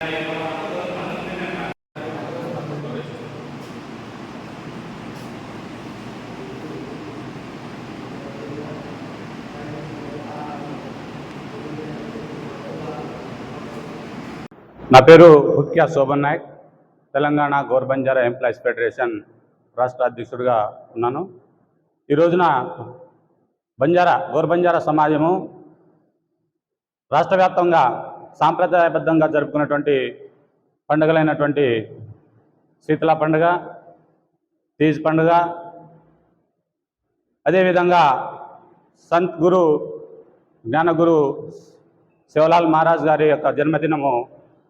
నా పేరు Hukya Shobhan Nayak. Telangana గోర్బంజారా employees federation రాష్ట్ర అధ్యక్షుడిగా ఉన్నాను. ఈ రోజున బంజారా గోర్బంజారా సమాజము రాష్ట్ర వ్యాప్తంగా సాంప్రదాయబద్ధంగా జరుపుకున్నటువంటి పండుగలైనటువంటి శీతల పండుగ తీజ్ పండుగ అదేవిధంగా సంత్ గురు జ్ఞానగురు శివలాల్ మహారాజ్ గారి యొక్క జన్మదినము.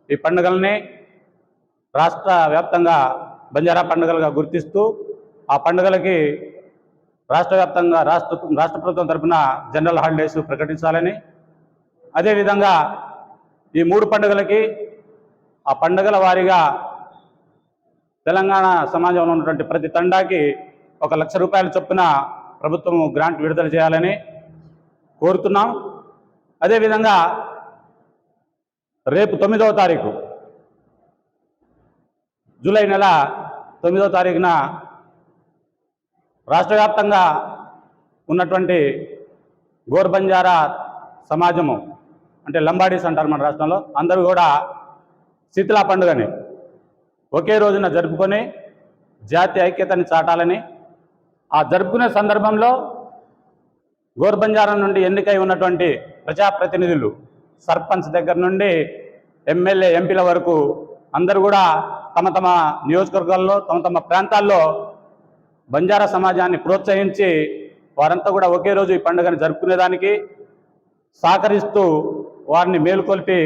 ఈ పండుగల్ని రాష్ట్ర వ్యాప్తంగా బంజారా పండుగలుగా గుర్తిస్తూ ఆ పండుగలకి రాష్ట్ర వ్యాప్తంగా రాష్ట్ర రాష్ట్ర ప్రభుత్వం తరఫున జనరల్ హాలిడేస్ ప్రకటించాలని అదేవిధంగా ఈ మూడు పండుగలకి ఆ పండుగల వారీగా తెలంగాణ సమాజంలో ఉన్నటువంటి ప్రతి తండాకి ఒక లక్ష రూపాయల చొప్పున ప్రభుత్వం గ్రాంట్ విడుదల చేయాలని కోరుతున్నాం. అదేవిధంగా రేపు తొమ్మిదవ తారీఖు జూలై నెల తొమ్మిదవ తారీఖున రాష్ట్ర వ్యాప్తంగా ఉన్నటువంటి గోర్బంజారా సమాజము అంటే లంబాడీస్ అంటారు మన రాష్ట్రంలో అందరూ కూడా శీతలా పండుగని ఒకే రోజున జరుపుకొని జాతి ఐక్యతని చాటాలని ఆ జరుపుకునే సందర్భంలో గోర్బంజారం నుండి ఎన్నికై ఉన్నటువంటి ప్రజాప్రతినిధులు సర్పంచ్ దగ్గర నుండి ఎమ్మెల్యే ఎంపీల వరకు అందరూ కూడా తమ తమ నియోజకవర్గాల్లో తమ తమ ప్రాంతాల్లో బంజారా సమాజాన్ని ప్రోత్సహించి వారంతా కూడా ఒకే రోజు ఈ పండుగను జరుపుకునేదానికి సహకరిస్తూ వారిని మేలుకొల్పి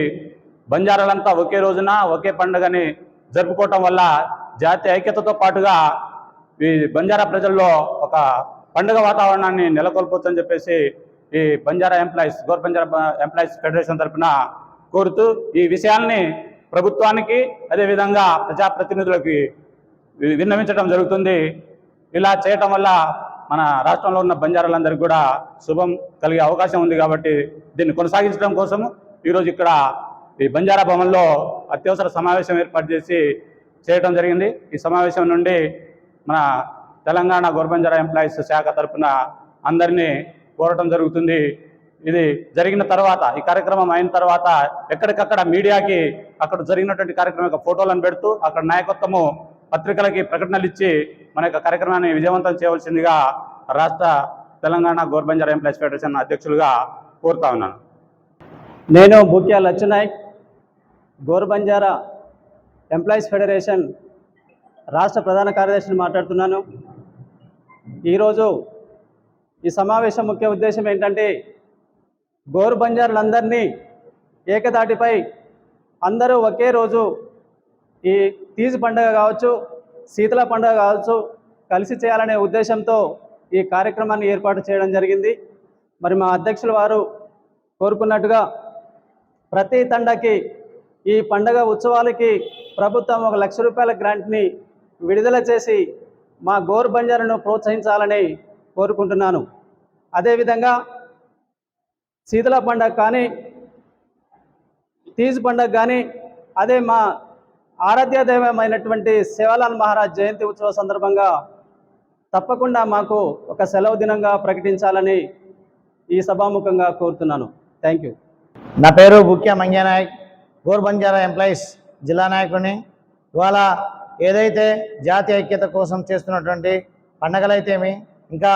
బంజారాలంతా ఒకే రోజున ఒకే పండుగని జరుపుకోవటం వల్ల జాతీయ ఐక్యతతో పాటుగా ఈ బంజారా ప్రజల్లో ఒక పండుగ వాతావరణాన్ని నెలకొల్పొచ్చని చెప్పేసి ఈ Banjara employees Gor Banjara employees federation తరఫున కోరుతూ ఈ విషయాల్ని ప్రభుత్వానికి అదేవిధంగా ప్రజాప్రతినిధులకి విన్నవించడం జరుగుతుంది. ఇలా చేయటం వల్ల మన రాష్ట్రంలో ఉన్న బంజారాలందరికీ కూడా శుభం కలిగే అవకాశం ఉంది కాబట్టి దీన్ని కొనసాగించడం కోసము ఈరోజు ఇక్కడ ఈ బంజారా భవన్లో అత్యవసర సమావేశం ఏర్పాటు చేసి చేయటం జరిగింది. ఈ సమావేశం నుండి మన తెలంగాణ గోర్బంజారా ఎంప్లాయీస్ శాఖ తరఫున అందరినీ కోరటం జరుగుతుంది. ఇది జరిగిన తర్వాత ఈ కార్యక్రమం అయిన తర్వాత ఎక్కడికక్కడ మీడియాకి అక్కడ జరిగినటువంటి కార్యక్రమం యొక్క ఫోటోలను పెడుతూ అక్కడ నాయకత్వము పత్రికలకి ప్రకటనలు ఇచ్చి మన యొక్క కార్యక్రమాన్ని విజయవంతం చేయవలసిందిగా రాష్ట్ర తెలంగాణ గోర్బంజారా ఎంప్లాయీస్ ఫెడరేషన్ అధ్యక్షులుగా కోరుతా ఉన్నాను. నేను బుక్యా లచ్చనాయక్ గోర్బంజారా ఎంప్లాయీస్ ఫెడరేషన్ రాష్ట్ర ప్రధాన కార్యదర్శిని మాట్లాడుతున్నాను. ఈరోజు ఈ సమావేశం ముఖ్య ఉద్దేశం ఏంటంటే గోరు బంజారులందరినీ ఏకతాటిపై అందరూ ఒకే రోజు ఈ తీజ్ పండుగ కావచ్చు శీతల పండుగ కావచ్చు కలిసి చేయాలనే ఉద్దేశంతో ఈ కార్యక్రమాన్ని ఏర్పాటు చేయడం జరిగింది. మరి మా అధ్యక్షుల వారు కోరుకున్నట్టుగా ప్రతి తండకి ఈ పండగ ఉత్సవాలకి ప్రభుత్వం ఒక లక్ష రూపాయల గ్రాంట్ని విడుదల చేసి మా గోరు బంజారును ప్రోత్సహించాలని కోరుకుంటున్నాను. అదేవిధంగా శీతల పండగ కానీ తీజ్ పండగ కానీ అదే మా ఆరాధ్య దైవమైనటువంటి శివలాల్ మహారాజ్ జయంతి ఉత్సవ సందర్భంగా తప్పకుండా మాకు ఒక సెలవు దినంగా ప్రకటించాలని ఈ సభాముఖంగా కోరుతున్నాను. థ్యాంక్ యూ నా పేరు బుక్య మంగ్యానాయక్ గోర్ బంజారా ఎంప్లాయీస్ జిల్లా నాయకుడిని. ఇవాళ ఏదైతే జాతీయ ఐక్యత కోసం చేస్తున్నటువంటి పండగలైతేమి ఇంకా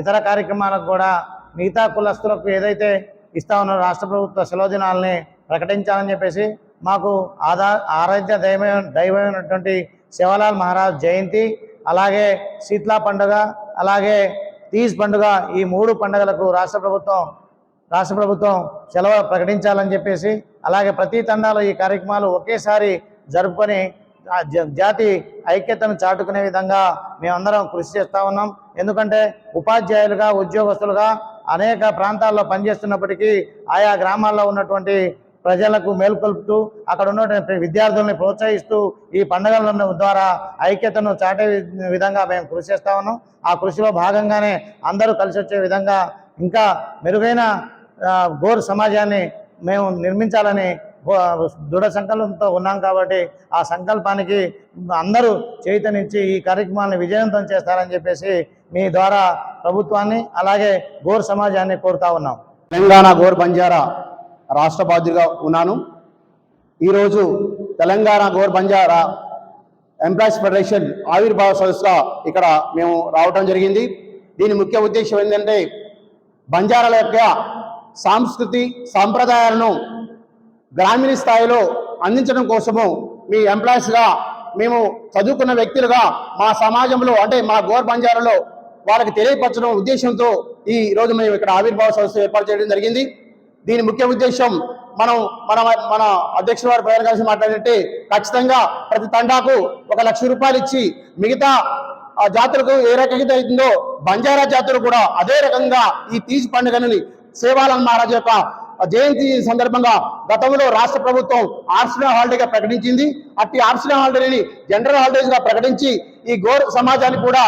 ఇతర కార్యక్రమాలకు కూడా మిగతా కులస్తులకు ఏదైతే ఇస్తా ఉన్నారో రాష్ట్ర ప్రభుత్వ సెలవు దినాలని ప్రకటించాలని చెప్పేసి మాకు ఆదా ఆరాధ్య దైవమైన దైవమైనటువంటి శివలాల్ మహారాజ్ జయంతి అలాగే శీతలా పండుగ అలాగే తీజ్ పండుగ ఈ మూడు పండుగలకు రాష్ట్ర ప్రభుత్వం రాష్ట్ర ప్రభుత్వం సెలవు ప్రకటించాలని చెప్పేసి అలాగే ప్రతి తండాలో ఈ కార్యక్రమాలు ఒకేసారి జరుపుకొని జాతి ఐక్యతను చాటుకునే విధంగా మేమందరం కృషి చేస్తూ ఉన్నాం. ఎందుకంటే ఉపాధ్యాయులుగా ఉద్యోగస్తులుగా అనేక ప్రాంతాల్లో పనిచేస్తున్నప్పటికీ ఆయా గ్రామాల్లో ఉన్నటువంటి ప్రజలకు మేల్కొల్పుతూ అక్కడ ఉన్నటువంటి విద్యార్థుల్ని ప్రోత్సహిస్తూ ఈ పండుగల ద్వారా ఐక్యతను చాటే విధంగా మేము కృషి చేస్తా ఉన్నాం. ఆ కృషిలో భాగంగానే అందరూ కలిసి వచ్చే విధంగా ఇంకా మెరుగైన గోరు గోర్ సమాజాన్ని మేము నిర్మించాలని దృఢ సంకల్పంతో ఉన్నాం కాబట్టి ఆ సంకల్పానికి అందరూ చైతన్యించి ఈ కార్యక్రమాన్ని విజయవంతం చేస్తారని చెప్పేసి మీ ద్వారా ప్రభుత్వాన్ని అలాగే గోర్ సమాజాన్ని కోరుతా ఉన్నాం. తెలంగాణ గోర్ బంజారా రాష్ట్ర బాధ్యుడిగా ఉన్నాను. ఈరోజు తెలంగాణ గోర్ బంజారా ఎంప్లాయీస్ ఫెడరేషన్ ఆవిర్భావ సదస్సుగా ఇక్కడ మేము రావటం జరిగింది. దీని ముఖ్య ఉద్దేశం ఏంటంటే బంజారాల యొక్క సాంస్కృతి సాంప్రదాయాలను గ్రామీణ స్థాయిలో అందించడం కోసము మీ ఎంప్లాయీస్గా మేము చదువుకున్న వ్యక్తులుగా మా సమాజంలో అంటే మా గోర్ బంజారాలో వాళ్ళకి తెలియపరచడం ఉద్దేశంతో ఈ రోజు మేము ఇక్కడ ఆవిర్భావ సదస్సు ఏర్పాటు చేయడం జరిగింది. దీని ముఖ్య ఉద్దేశం మనం మన మన అధ్యక్షుడు వారి ప్రధాన కలిసి మాట్లాడినట్టే ఖచ్చితంగా ప్రతి తండాకు ఒక లక్ష రూపాయలు ఇచ్చి మిగతా ఆ జాతరకు ఏ రకంగా అవుతుందో బంజారా జాతర కూడా అదే రకంగా ఈ తీజ్ పండుగని సేవాలాల్ మహారాజ్ యొక్క జయంతి సందర్భంగా గతంలో రాష్ట్ర ప్రభుత్వం ఆర్సనల్ హాలిడేగా ప్రకటించింది. అట్టి ఆర్సనల్ హాలిడేని జనరల్ హాలిడేస్గా ప్రకటించి ఈ గోర్ సమాజానికి కూడా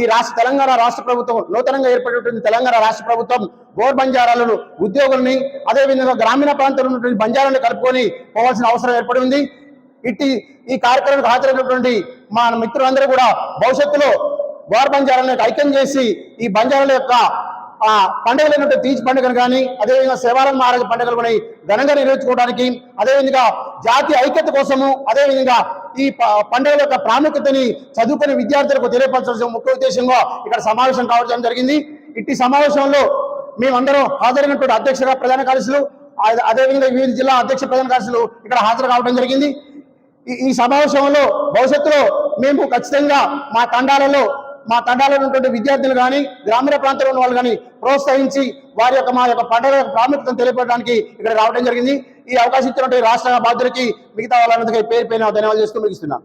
ఈ రాష్ట్ర తెలంగాణ రాష్ట్ర ప్రభుత్వం నూతనంగా ఏర్పడినటువంటి తెలంగాణ రాష్ట్ర ప్రభుత్వం గోర్ బంజారాలను ఉద్యోగుల్ని అదేవిధంగా గ్రామీణ ప్రాంతంలో ఉన్నటువంటి బంజారాలను కలుపుకొని పోవాల్సిన అవసరం ఏర్పడి ఉంది. ఇట్టి ఈ కార్యక్రమానికి హాజరైనటువంటి మా మిత్రులందరూ కూడా భవిష్యత్తులో గోర్ బంజారాలను ఐక్యం చేసి ఈ బంజారాల యొక్క ఆ పండుగలైనటువంటి తీజ్ పండుగను కానీ అదేవిధంగా శివాలయం మహారాజు పండుగలు కూడా ఘనంగా నిర్వహించుకోవడానికి అదేవిధంగా జాతి ఐక్యత కోసము అదేవిధంగా ఈ పండుగల యొక్క ప్రాముఖ్యతని చదువుకునే విద్యార్థులకు తెలియపరచాల్సిన ముఖ్య ఉద్దేశంగా ఇక్కడ సమావేశం కావడం జరిగింది. ఇట్టి సమావేశంలో మేమందరం హాజరైనటువంటి అధ్యక్షుల ప్రధాన కార్యదర్శులు అదే- అదేవిధంగా వివిధ జిల్లా అధ్యక్ష ప్రధాన కార్యదర్శులు ఇక్కడ హాజరు కావడం జరిగింది. ఈ- సమావేశంలో భవిష్యత్తులో మేము ఖచ్చితంగా మా తండాలలో మా తండాలో ఉన్నటువంటి విద్యార్థులు కానీ గ్రామీణ ప్రాంతంలో ఉన్న వాళ్ళు కానీ ప్రోత్సహించి వారి యొక్క మా యొక్క పండుగ ప్రాముఖ్యతను తెలియపడడానికి ఇక్కడ రావడం జరిగింది. ఈ అవకాశం ఇచ్చినటువంటి రాష్ట్ర బాధ్యులకి మిగతా వాళ్ళందరికీ పేరు పైన ధన్యవాదాలు చేస్తూ ముగిస్తున్నాను.